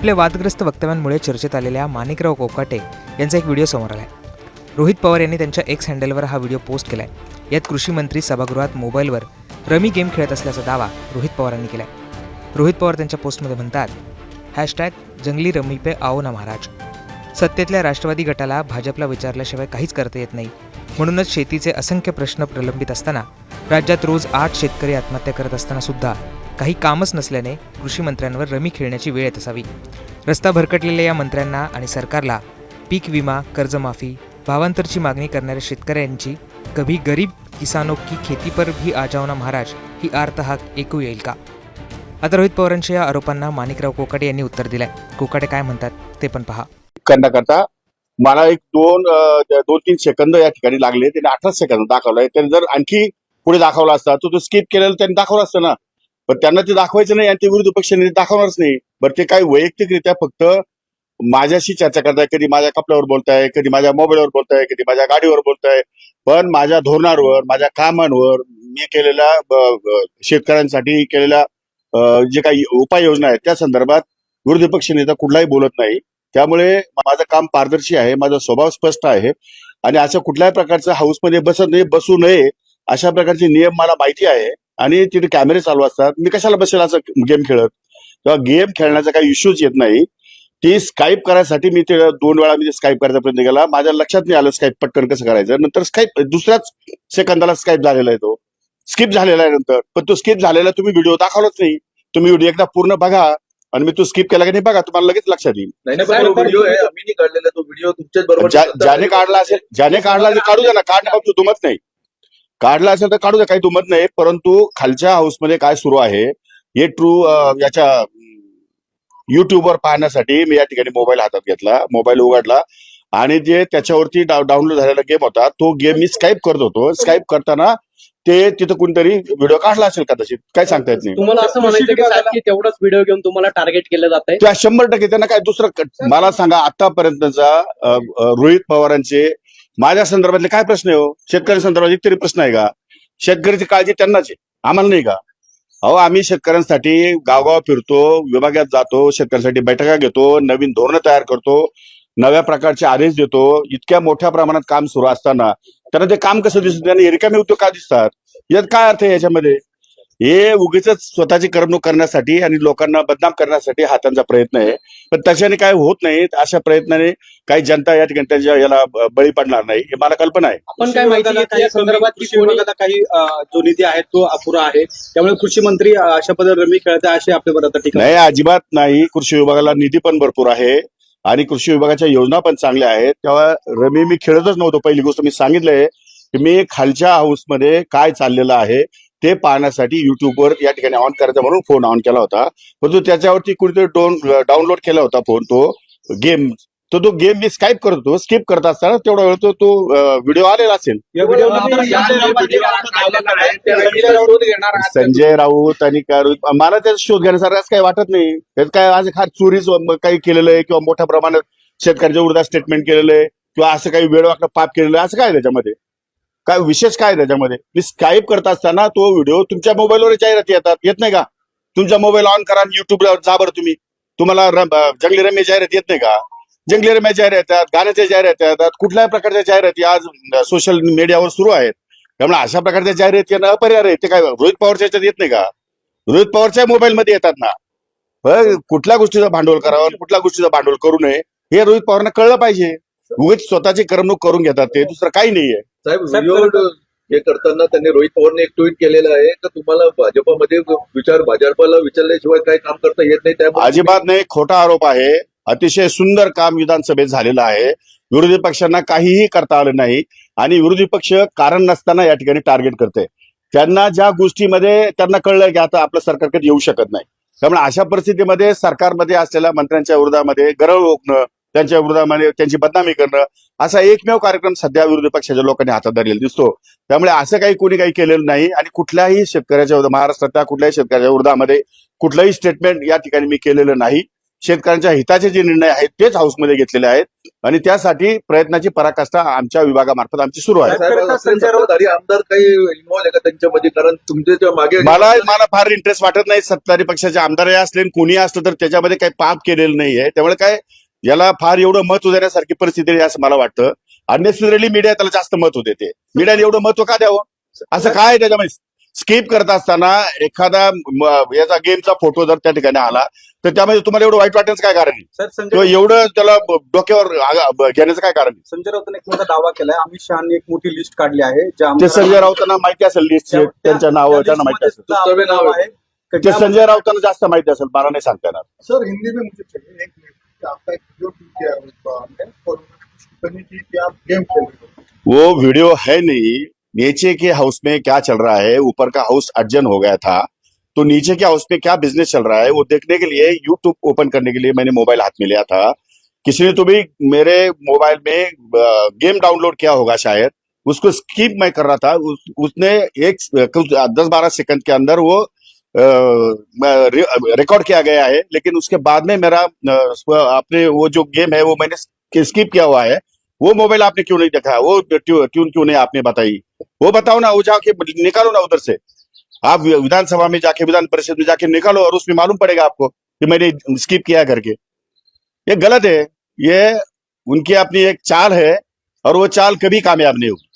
आपल्या वादग्रस्त वक्तव्यांमुळे चर्चेत आलेल्या माणिकराव कोकाटे यांचा एक व्हिडिओ समोर आला आहे रोहित पवार यांनी त्यांच्या एक्स हँडलवर हा व्हिडिओ पोस्ट केला आहे यात कृषी मंत्री सभागृहात मोबाईलवर रमी गेम खेळत असल्याचा दावा रोहित पवारांनी आहे रोहित पवार त्यांच्या पोस्टमध्ये म्हणतात हॅशटॅग जंगली रमी पे आओ ना महाराज. सत्तेतल्या राष्ट्रवादी गटाला भाजपला विचारल्याशिवाय काहीच करता येत नाही. म्हणूनच शेतीचे असंख्य प्रश्न प्रलंबित असताना राज्यात रोज आठ शेतकरी आत्महत्या करत असताना सुद्धा काही कामच नसल्याने कृषी मंत्र्यांवर रमी खेळण्याची वेळ येत असावी. रस्ता भरकटलेल्या या मंत्र्यांना आणि सरकारला पीक विमा कर्जमाफी भावांतरची मागणी करणाऱ्या शेतकऱ्यांची कभी गरीब किसानो की खेती पर भी आजावना महाराज ही आर्त हाक ऐकू येईल का? आता रोहित पवारांच्या या आरोपांना माणिकराव कोकाटे यांनी उत्तर दिलंय. कोकाटे काय म्हणतात ते पण पहा. करण्याकरता मला एक दोन दोन तीन सेकंद या ठिकाणी लागले. त्याने अठरा सेकंद दाखवलाय. त्याने जर आणखी पुढे दाखवला असता तो स्किप केलेला त्यांनी दाखवला असतं ना. पण त्यांना ते दाखवायचं नाही आणि ते विरोधी पक्ष ते दाखवणारच नाही. बरं ते काही वैयक्तिकरित्या फक्त माझ्याशी चर्चा करताय कधी माझ्या कपड्यावर बोलताय कधी माझ्या मोबाईलवर बोलताय कधी माझ्या गाडीवर बोलताय. पण माझ्या धोरणांवर माझ्या कामांवर मी केलेल्या शेतकऱ्यांसाठी केलेल्या जे काही उपाययोजना आहेत त्या संदर्भात विरोधी पक्ष नेता कुठलाही बोलत नाही. त्यामुळे माझं काम पारदर्शी आहे माझा स्वभाव स्पष्ट आहे आणि अशा कुठल्याही प्रकारचं हाऊसमध्ये बसत नाही बसू नये अशा प्रकारचे नियम मला माहिती आहे. आणि तिथे कॅमेरे चालू असतात. मी कशाला बसेल असं गेम खेळत? तेव्हा गेम खेळण्याचा काही इश्यूच येत नाही ती स्काईप करायसाठी मी ते दोन वेळा मी स्काईप करायचा प्रयत्न केला. माझ्या लक्षात नाही आलं स्काईप पटकन कसं करायचं. नंतर स्काईप दुसऱ्याच सेकंदाला स्काईप झालेला आहे तो. स्किप झालेला आहे नंतर. पण तो स्किप झालेला तुम्ही व्हिडिओ दाखवलाच नाही. तुम्ही व्हिडिओ एकदा पूर्ण बघा आणि मी तो स्किप केला की नाही बघा तुम्हाला लगेच लक्षात येईल. ज्याने काढला असेल ज्याने काढला काढू द्या ना. काढण्या बाबतीत दुमत नाही. काढला असेल तर काढू द्या काही दुमत नाही. परंतु खालच्या हाऊसमध्ये काय सुरू आहे हे ट्रू याच्या युट्यूबवर पाहण्यासाठी मी या ठिकाणी मोबाईल हातात घेतला मोबाईल उघडला. आणि जे त्याच्यावरती डाउनलोड झालेला गेम होता तो गेम मी स्काईप करत होतो. स्काईप करताना ते तिथं कोणतरी व्हिडिओ काढला असेल कदाचित काय सांगता येत नाही. तुम्हाला असं म्हणायचं की तेवढाच व्हिडिओ घेऊन तुम्हाला टार्गेट केलं जात आहे? त्या शंभर टक्के. त्यांना काय दुसरं मला सांगा आतापर्यंतचा रोहित पवारांचे माझ्या संदर्भातले काय प्रश्न आहे हो? शेतकरी संदर्भात एक तरी प्रश्न आहे का? शेतकऱ्याची काळजी त्यांनाच आहे. आम्हाला नाही का? अहो आम्ही शेतकऱ्यांसाठी गावगाव फिरतो विभागात जातो शेतकऱ्यांसाठी बैठका घेतो नवीन धोरणं तयार करतो नव्या प्रकारचे आदेश देतो इतक्या मोठ्या प्रमाणात काम सुरू असताना त्यांना ते काम कसं दिसत? त्यांना रिकामे उद्योग का दिसतात? यात काय अर्थ आहे याच्यामध्ये? हे उगीच स्वतःची करमणूक करण्यासाठी आणि लोकांना बदनाम करण्यासाठी हा त्यांचा प्रयत्न आहे. पण त्याच्याने काय होत नाही अशा प्रयत्नाने काही जनता या ठिकाणी त्यांच्या याला बळी पडणार नाही हे मला कल्पना आहे. आपण काय माहिती संदर्भात कृषी विभागाचा काही जो निधी आहे तो अपुरा आहे. त्यामुळे कृषी मंत्री अशा पद्धतीने रमी खेळत आहे अशी आपल्यावर आता टीका नाही अजिबात नाही. कृषी विभागाला निधी पण भरपूर आहे आणि कृषी विभागाच्या योजना पण चांगल्या आहेत. तेव्हा रमी मी खेळतच नव्हतो. पहिली गोष्ट मी सांगितलंय की मी खालच्या हाऊसमध्ये काय चाललेलं आहे ते पाहण्यासाठी युट्यूबवर या ठिकाणी ऑन करायचा म्हणून फोन ऑन केला होता. परंतु त्याच्यावरती कुणीतरी डोन डाउनलोड केला होता फोन तो गेम तो तो गेम मी स्काईप करत होतो. स्किप करत असताना तेवढा वेळ तो तो व्हिडिओ आलेला असेल. संजय राऊत आणि मला त्याचा शोध घेण्यासारखं असं काही वाटत नाही. त्यात काय आज खास चोरीच काही केलेलं आहे किंवा मोठ्या प्रमाणात शेतकऱ्याच्या विरोधात स्टेटमेंट केलेलं आहे किंवा असं काही वेळ वाकड पाप केलेलं आहे. असं काय त्याच्यामध्ये? काय विशेष काय त्याच्यामध्ये? मी स्काईप करत असताना तो व्हिडिओ तुमच्या मोबाईलवर जाहिराती येतात. येत नाही का? तुमचा मोबाईल ऑन करा युट्यूबला जा बरं तुम्ही. तुम्हाला जंगली रम्य जाहिरात येत नाही का? जंगली रम्य जाहिरात येतात गाण्याच्या जाहिराती येतात कुठल्याही प्रकारच्या जाहिराती आज सोशल मीडियावर सुरू आहेत. त्यामुळे अशा प्रकारच्या जाहिराती येणं अपरिहार्य आहे. ते काय रोहित पवारच्या याच्यात येत नाही का? रोहित पवारच्या मोबाईलमध्ये येतात ना. कुठल्या गोष्टीचं भांडवल करावं कुठल्या गोष्टीचं भांडवल करू नये हे रोहित पवारांना कळलं पाहिजे. उगीच स्वतःची करमणूक करून घेतात ते. दुसरं काही नाहीये. साहेब व्हिडिओ हे करताना त्यांनी रोहित पवारने एक ट्विट केलेलं आहे का तुम्हाला भाजपमध्ये विचार भाजपला विचारल्याशिवाय काही काम करता येत नाही त्यामुळे अजिबात नाही खोटा आरोप आहे. अतिशय सुंदर काम विधानसभेत झालेलं आहे. विरोधी पक्षांना काहीही करता आलं नाही आणि विरोधी पक्ष कारण नसताना या ठिकाणी टार्गेट करते त्यांना ज्या गोष्टीमध्ये त्यांना कळलंय की आता आपलं सरकार कधी येऊ शकत नाही. त्यामुळे अशा परिस्थितीमध्ये सरकारमध्ये असलेल्या मंत्र्यांच्या विरोधामध्ये गरळ ओकणं त्यांच्या विरोधामध्ये त्यांची बदनामी करणं असा एकमेव कार्यक्रम सध्या विरोधी पक्षाच्या लोकांनी हातात धरलेला दिसतो. त्यामुळे असं काही कोणी काही केलेलं नाही आणि कुठल्याही शेतकऱ्याच्या महाराष्ट्रातल्या कुठल्याही शेतकऱ्याच्या विरोधामध्ये कुठलंही स्टेटमेंट या ठिकाणी मी केलेलं नाही. शेतकऱ्यांच्या हिताचे जे निर्णय आहेत तेच हाऊसमध्ये घेतलेले आहेत आणि त्यासाठी प्रयत्नाची पराकाष्ठा आमच्या विभागामार्फत आमची सुरू आहे. आमदार काही कारण तुमचे मागे मला मला फार इंटरेस्ट वाटत नाही सत्ताधारी पक्षाचे आमदार असले आणि कोणी असलं तर त्याच्यामध्ये काही पाप केलेलं नाहीये. त्यामुळे काय याला फार एवढं महत्त्व देण्यासारखी परिस्थिती आहे असं मला वाटतं. अननेसेसरली मीडिया त्याला जास्त महत्त्व देते. मीडियाने एवढं महत्त्व का द्यावं? असं काय आहे त्याच्यामध्ये? स्किप करत असताना एखादा याचा गेमचा फोटो जर त्या ठिकाणी आला तर त्यामध्ये तुम्हाला एवढं वाईट वाटण्याचं काय कारण आहे? सर संजय किंवा एवढं त्याला डोक्यावर घेण्याचं काय कारण आहे? संजय राऊतांनी एक मोठा दावा केलाय. अमित शहानी एक मोठी लिस्ट काढली आहे संजय राऊतांना माहिती असेल लिस्ट त्या- त्यांच्या नाव त्या त्यांना माहिती असेल. ते ज्या- संजय राऊतांना जास्त माहिती असेल मला नाही सांगता येणार. सर हिंदी वो वीडियो है नहीं। नीचे के हाउस में क्या चल रहा है? ऊपर का हाउस अर्जन हो गया था। तो नीचे के हाउस में क्या बिज़नेस चल रहा है वो देखने के लिए यूट्यूब ओपन करने के लिए मैंने मोबाइल हाथ में लिया था। किसी ने तो भी मेरे मोबाइल में गेम डाउनलोड किया होगा शायद। उसको स्किप मैं कर रहा था। उस, उसने एक दस बारह सेकंड के अंदर वो रिकॉर्ड किया गया है, लेकिन उसके बाद में मेरा अपने वो जो गेम है, वो मैंने स्किप किया हुआ है। वो मोबाइल आपने क्यों नहीं देखा? वो ट्यून क्यों नहीं आपने बताई? वो बताओ ना, वो जाके निकालो ना उधर से। आप विधानसभा में जाके, विधान परिषद में जाके निकालो और उसमें मालूम पड़ेगा आपको कि मैंने स्किप किया करके ये गलत है। ये, उनकी अपनी एक चाल है और वो चाल कभी कामयाब नहीं होगी।